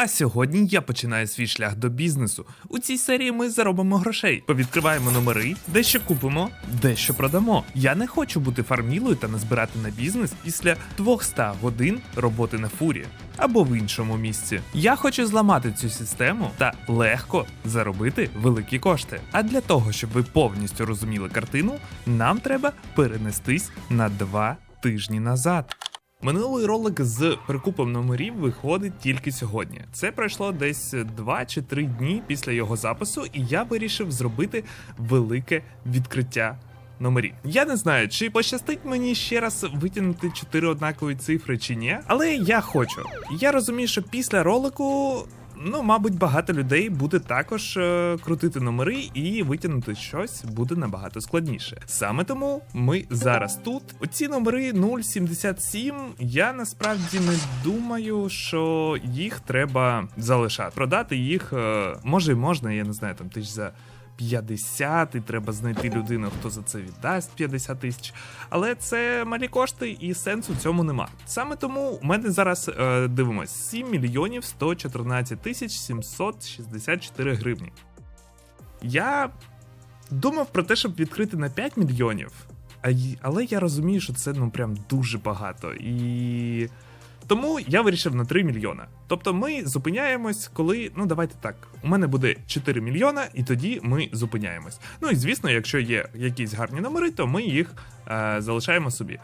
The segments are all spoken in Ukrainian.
А сьогодні я починаю свій шлях до бізнесу. У цій серії ми заробимо грошей, повідкриваємо номери, дещо купимо, дещо продамо. Я не хочу бути фармілою та назбирати на бізнес після 200 годин роботи на фурі або в іншому місці. Я хочу зламати цю систему та легко заробити великі кошти. А для того, щоб ви повністю розуміли картину, нам треба перенестись на два тижні назад. Минулий ролик з прикупом номерів виходить тільки сьогодні. Це пройшло десь 2 чи 3 дні після його запису, і я вирішив зробити велике відкриття номерів. Я не знаю, чи пощастить мені ще раз витягнути 4 однакові цифри чи ні, але я хочу. Я розумію, що після ролику. Ну, мабуть, багато людей буде також е, крутити номери і витягнути щось буде набагато складніше. Саме тому ми зараз тут. Оці номери 077. Я насправді не думаю, що їх треба залишати. Продати їх е, може й можна, я не знаю, там тисяч за 50, і треба знайти людину, хто за це віддасть 50 тисяч. Але це малі кошти і сенсу цьому нема. Саме тому у мене зараз е, дивимось 7 мільйонів 114 тисяч 764 гривні. Я думав про те, щоб відкрити на 5 мільйонів, але я розумію, що це ну прям дуже багато. І тому я вирішив на 3 мільйона. Тобто ми зупиняємось, коли. Ну давайте так. У мене буде 4 мільйона, і тоді ми зупиняємось. Ну і звісно, якщо є якісь гарні номери, то ми їх е, залишаємо собі.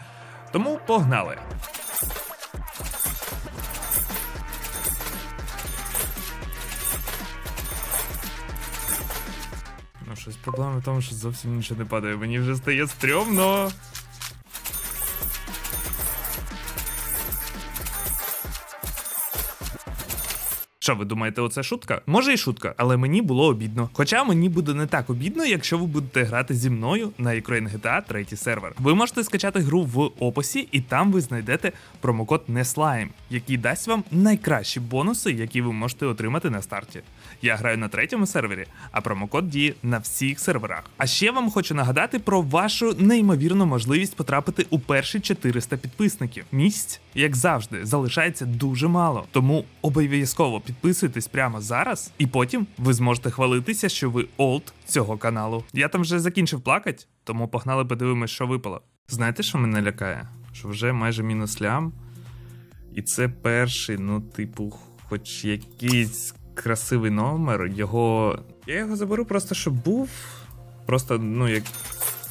Тому погнали. Ну, щось проблема в тому, що зовсім нічого не падає. Мені вже стає стрьомно. Що ви думаєте, оце шутка? Може і шутка, але мені було обідно. Хоча мені буде не так обідно, якщо ви будете грати зі мною на Ukraine GTA 3 сервер. Ви можете скачати гру в описі, і там ви знайдете промокод NESLIME, який дасть вам найкращі бонуси, які ви можете отримати на старті. Я граю на третьому сервері, а промокод діє на всіх серверах. А ще вам хочу нагадати про вашу неймовірну можливість потрапити у перші 400 підписників. Місць, як завжди, залишається дуже мало. Тому обов'язково підписуйтесь прямо зараз, і потім ви зможете хвалитися, що ви олд цього каналу. Я там вже закінчив плакать, тому погнали подивимось, що випало. Знаєте, що мене лякає? Що вже майже мінус лям. І це перший, ну, типу, хоч якийсь красивий номер. Його. Я його заберу просто, щоб був. Просто, ну, як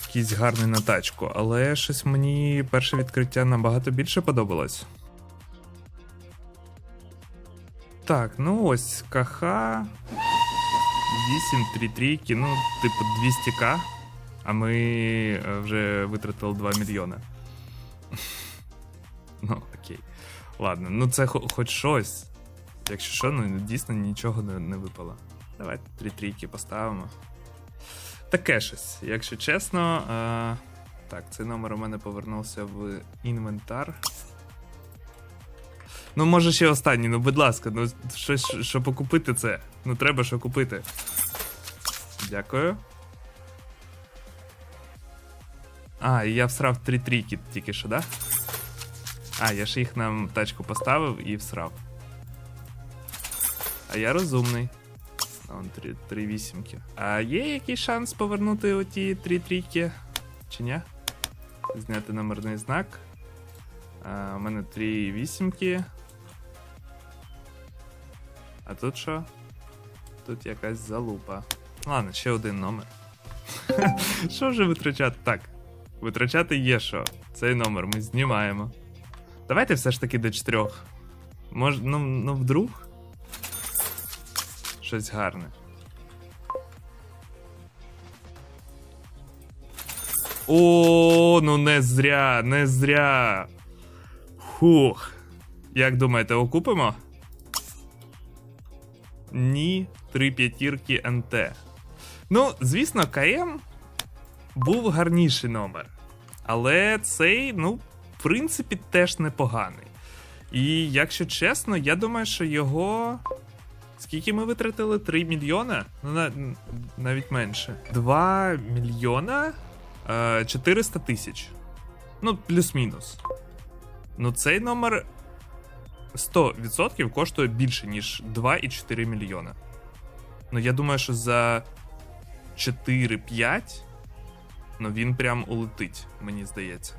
якийсь гарний на тачку. Але щось мені перше відкриття набагато більше подобалось. Так, ну ось КХ. 8 3 ну, типу 200к. А ми е, вже витратили 2 мільйони. Ну, окей. Ладно, ну це хоч щось. Якщо що, ну дійсно нічого не, не випало. Давайте три трійки поставимо. Таке щось, якщо чесно. Е, так, цей номер у мене повернувся в інвентар. Ну, може ще останній, ну будь ласка, ну щось, щоб окупити це. Ну треба що купити. Дякую. А, і я всрав три трійки тільки що, да? А, я ж їх на тачку поставив і всрав. А я розумний. Вон три, три вісімки. А є якийсь шанс повернути оті три трійки? Чи ні? Зняти номерний знак. А, у мене три вісімки. А тут що? Тут якась залупа. Ладно, ще один номер. Що вже витрачати? Так. Витрачати є що. Цей номер ми знімаємо. Давайте все ж таки до чотирьох. Може, ну, ну вдруг? Щось гарне. О, ну не зря, не зря. Хух. Як думаєте, окупимо? Ні, три п'ятірки НТ. Ну, звісно, КМ був гарніший номер. Але цей, ну, в принципі, теж непоганий. І якщо чесно, я думаю, що його. Скільки ми витратили? 3 мільйона? Ну, навіть менше. 2 мільйона е, 400 тисяч. Ну, плюс-мінус. Ну, цей номер 100% коштує більше, ніж 2,4 мільйона. Ну, я думаю, що за 4-5 ну він прям улетить, мені здається.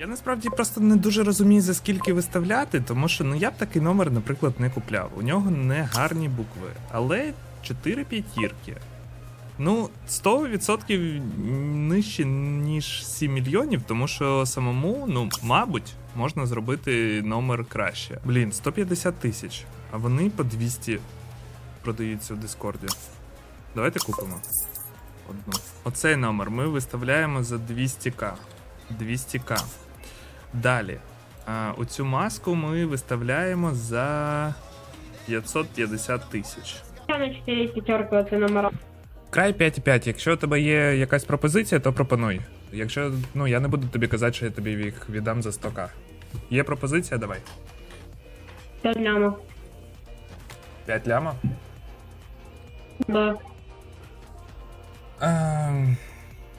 Я насправді просто не дуже розумію, за скільки виставляти, тому що ну я б такий номер, наприклад, не купляв. У нього не гарні букви, але 4 п'ятірки. Ну, 100% нижче, ніж 7 мільйонів, тому що самому, ну, мабуть, можна зробити номер краще. Блін, 150 тисяч, а вони по 200 продаються в Дискорді. Давайте купимо одну. Оцей номер ми виставляємо за 200к. 200к. Далі. А, оцю маску ми виставляємо за 550 тисяч. На 4 пятерки оце номера. Край 5,5. Якщо у тебе є якась пропозиція, то пропонуй. Якщо ну я не буду тобі казати, що я тобі їх віддам за 100к. Є пропозиція, давай. 5 лямов. 5 ляма. Да. Ем,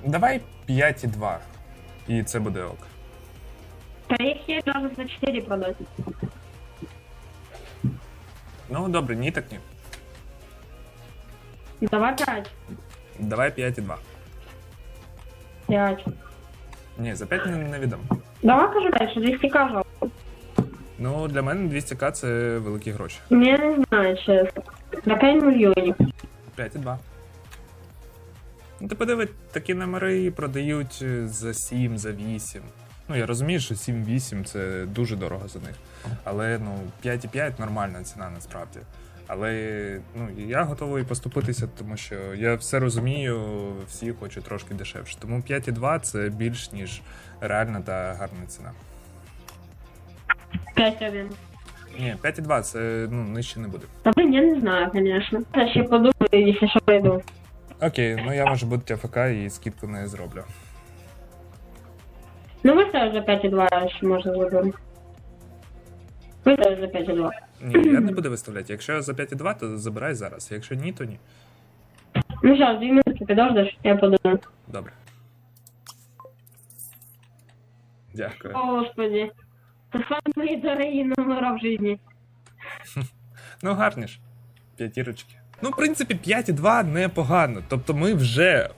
давай 5,2. І це буде ок. Да их есть даже за 4 продать. Ну добре, ні, так ні. Давай 5. Давай 5,2. 5. Ні, за 5 не, не віддам. Давай кажу дальше, 200 кажу. Ну, для мене 200к це великі гроші. Я не знаю, чесно. На 5 мільйонів. 5,2. Ну, ти подиви, такі номери продають е, за 7, за 8. Ну, я розумію, що 7-8 це дуже дорого за них. Але ну, 5,5 нормальна ціна насправді. Але ну, я готовий поступитися, тому що я все розумію, всі хочуть трошки дешевше. Тому 5,2 це більш ніж реальна та гарна ціна. 5 1. Ні, 5,2 це ну, нижче не буде. Та блин, я не знаю, конечно. Я ще подумаю, якщо що прийду. Окей, ну я можу бути АФК і скидку не зроблю. Ну виставиш за 5,2, що можна зробити. Виставиш за 5,2. Ні, я не буду виставляти. Якщо за 5,2, то забирай зараз. Якщо ні, то ні. Ну зараз, 2 минутки підождеш, я подумаю. Добре. Дякую. О, господи. Це самі дорогі номера в житті. Ну, гарні ж. П'ятірочки. Ну, в принципі, 5,2 непогано. Тобто ми вже.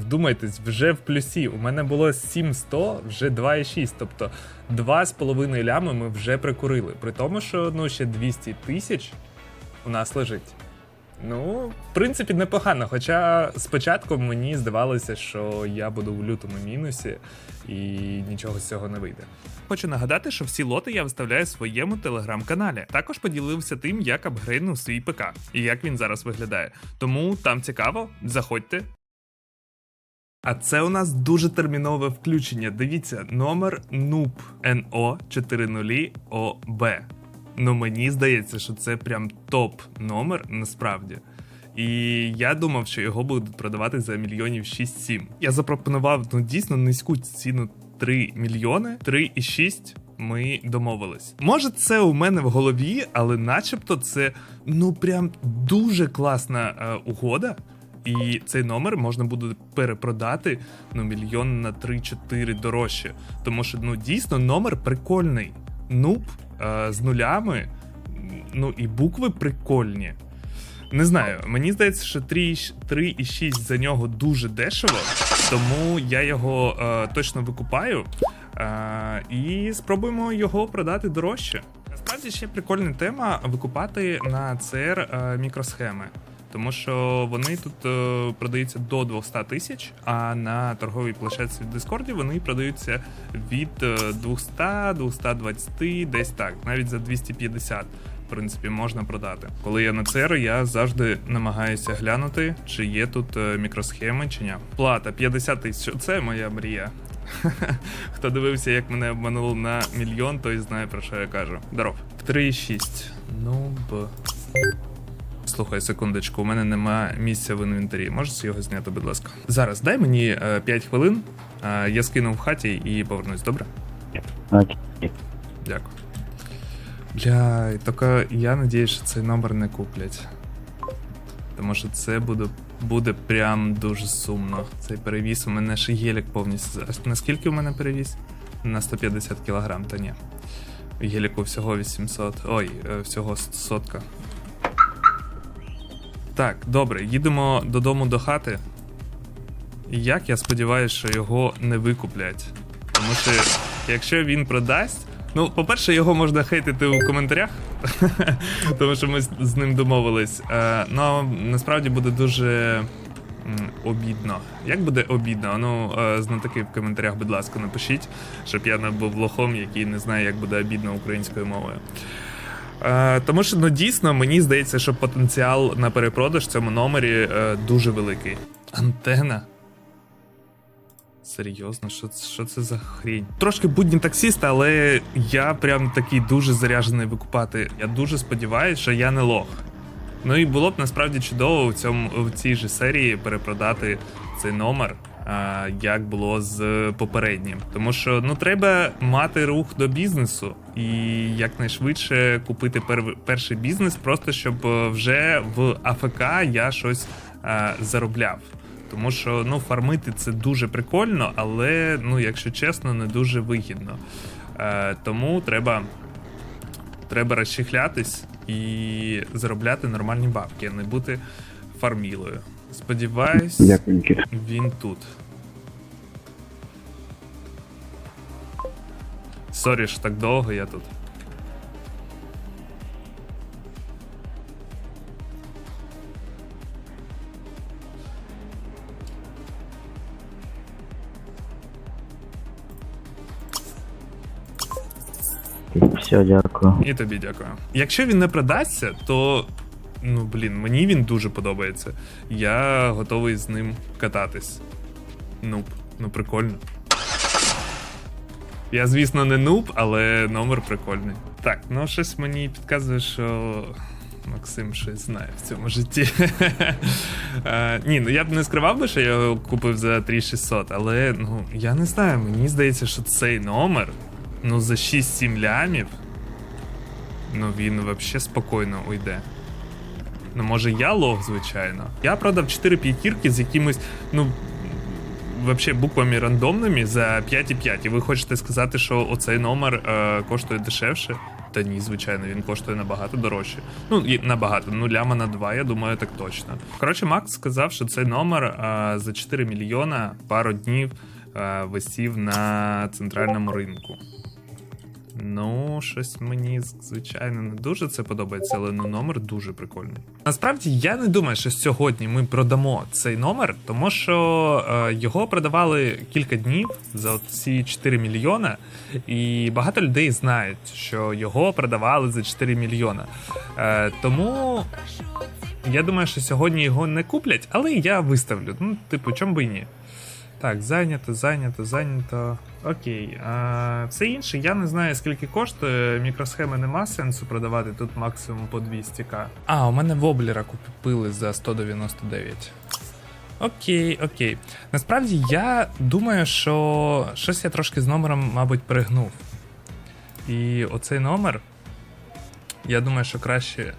Вдумайтесь, вже в плюсі. У мене було 7100, вже 2,6. Тобто 2,5 лями ми вже прикурили. При тому, що ну, ще 200 тисяч у нас лежить. Ну, в принципі, непогано. Хоча спочатку мені здавалося, що я буду в лютому мінусі і нічого з цього не вийде. Хочу нагадати, що всі лоти я виставляю в своєму телеграм-каналі. Також поділився тим, як апгрейднув свій ПК і як він зараз виглядає. Тому там цікаво, заходьте. А це у нас дуже термінове включення. Дивіться, номер 40 OB. Ну мені здається, що це прям топ номер насправді. І я думав, що його будуть продавати за мільйонів 6-7. Я запропонував ну дійсно низьку ціну 3 мільйони, 3,6 ми домовились. Може, це у мене в голові, але начебто це ну прям дуже класна е, угода. І цей номер можна буде перепродати ну мільйон на 3-4 дорожче. Тому що ну дійсно номер прикольний. Нуб е, з нулями, ну і букви прикольні. Не знаю, мені здається, що 3,6 за нього дуже дешево, тому я його е, точно викупаю е, і спробуємо його продати дорожче. Насправді ще прикольна тема викупати на CR е, мікросхеми. Тому що вони тут е, продаються до 200 тисяч, а на торговій площадці в Дискорді вони продаються від е, 200, 220, десь так, навіть за 250. В принципі, можна продати. Коли я на ЦР, я завжди намагаюся глянути, чи є тут е, мікросхеми чи ні. Плата 50 тисяч. Це моя мрія. Хто дивився, як мене обманули на мільйон, той знає про що я кажу. Здоров. 3,6. Ну б. Слухай, секундочку, у мене немає місця в інвентарі. Можеш його зняти, будь ласка. Зараз дай мені е, 5 хвилин. е, я скину в хаті і повернусь, добре? Окей. Дякую. Бля, тільки я надіюсь, що цей номер не куплять. Тому що це буде, буде прям дуже сумно. Цей перевіз у мене ще гелік повністю. А наскільки у мене перевіз? На 150 кг, та ні. Геліку всього 800. Ой, е, всього сотка. Так, добре, їдемо додому до хати. Як я сподіваюся, що його не викуплять. Тому що якщо він продасть. Ну, по-перше, його можна хейтити у коментарях, тому що ми з ним домовились. Е, ну, насправді буде дуже обідно. Як буде обідно? Ну, е, знатоки в коментарях, будь ласка, напишіть, щоб я не був лохом, який не знає, як буде обідно українською мовою. Е, тому що ну дійсно мені здається, що потенціал на перепродаж в цьому номері е, дуже великий. Антена. Серйозно, що, це- що це за хрінь? Трошки будні таксіста, але я прям такий дуже заряджений викупати. Я дуже сподіваюся, що я не лох. Ну і було б насправді чудово в цьому в цій же серії перепродати цей номер, як було з попереднім. Тому що ну треба мати рух до бізнесу і якнайшвидше купити пер, перший бізнес, просто щоб е, вже в АФК я щось а, заробляв. Тому що ну фармити це дуже прикольно, але ну, якщо чесно, не дуже вигідно. Е, тому треба треба розчехлятись і заробляти нормальні бабки, а не бути фармілою. Сподіваюсь, Дякую, він тут. Сорі, що так довго я тут. Все, дякую. І тобі дякую. Якщо він не продасться, то ну блін, мені він дуже подобається. Я готовий з ним кататись. Нуб, ну прикольно. Я, звісно, не нуб, але номер прикольний. Так, ну щось мені підказує, що Максим щось знає в цьому житті. Е, Ні, ну я б не скривав би, що я його купив за 3600, але ну я не знаю, мені здається, що цей номер, ну за 6-7 лямів, ну він взагалі спокійно уйде. Ну, може, я лох, звичайно. Я продав 4 п'ятірки з якимось, ну. Взагалі буквами рандомними за 5,5. І ви хочете сказати, що оцей номер е, коштує дешевше? Та ні, звичайно, він коштує набагато дорожче. Ну, і набагато, ну ляма на 2, я думаю, так точно. Коротше, Макс сказав, що цей номер е, за 4 мільйона пару днів е, висів на центральному ринку. Ну, щось мені, звичайно, не дуже це подобається, але ну, номер дуже прикольний. Насправді я не думаю, що сьогодні ми продамо цей номер, тому що е, його продавали кілька днів за ці 4 мільйона, і багато людей знають, що його продавали за 4 мільйона. Е, тому я думаю, що сьогодні його не куплять, але я виставлю. Ну, типу, чому би і ні. Так, зайнято, зайнято, зайнято. Окей. А, все інше, я не знаю, скільки коштує. Мікросхеми нема сенсу продавати тут максимум по 200к. А, у мене воблера купили за 199. Окей, окей. Насправді я думаю, що щось я трошки з номером, мабуть, перегнув. І оцей номер, я думаю, що краще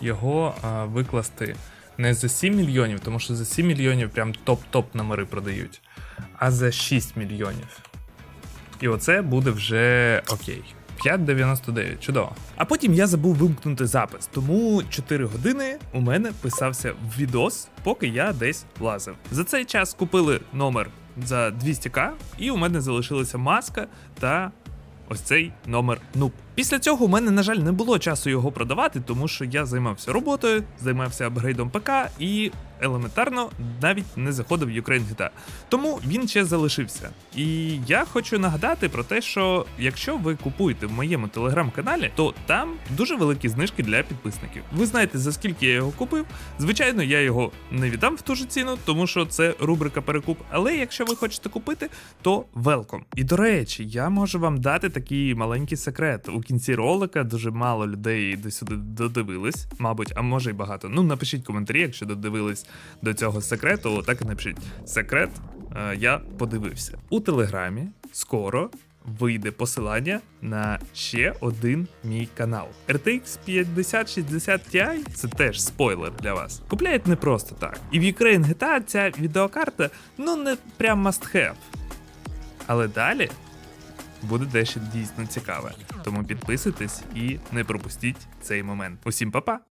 його а, викласти не за 7 мільйонів, тому що за 7 мільйонів прям топ-топ номери продають, а за 6 мільйонів. І оце буде вже окей. 5,99, чудово. А потім я забув вимкнути запис, тому 4 години у мене писався відос, поки я десь лазив. За цей час купили номер за 200к, і у мене залишилася маска та ось цей номер нуб. Після цього у мене, на жаль, не було часу його продавати, тому що я займався роботою, займався апгрейдом ПК і елементарно навіть не заходив Ukraine GTA. Тому він ще залишився. І я хочу нагадати про те, що якщо ви купуєте в моєму телеграм-каналі, то там дуже великі знижки для підписників. Ви знаєте, за скільки я його купив. Звичайно, я його не віддам в ту ж ціну, тому що це рубрика перекуп. Але якщо ви хочете купити, то велком. І до речі, я можу вам дати такий маленький секрет. У кінці ролика дуже мало людей до сюди додивились, мабуть, а може й багато. Ну напишіть коментарі, якщо додивились до цього секрету. Так і напишіть секрет. е, Я подивився у телеграмі. Скоро вийде посилання на ще один мій канал. RTX 5060 Ti – це теж спойлер для вас. Купляють не просто так. І в Ukraine GTA ця відеокарта ну не прям must have. Але далі буде дещо дійсно цікаве. Тому підписуйтесь і не пропустіть цей момент. Усім па-па!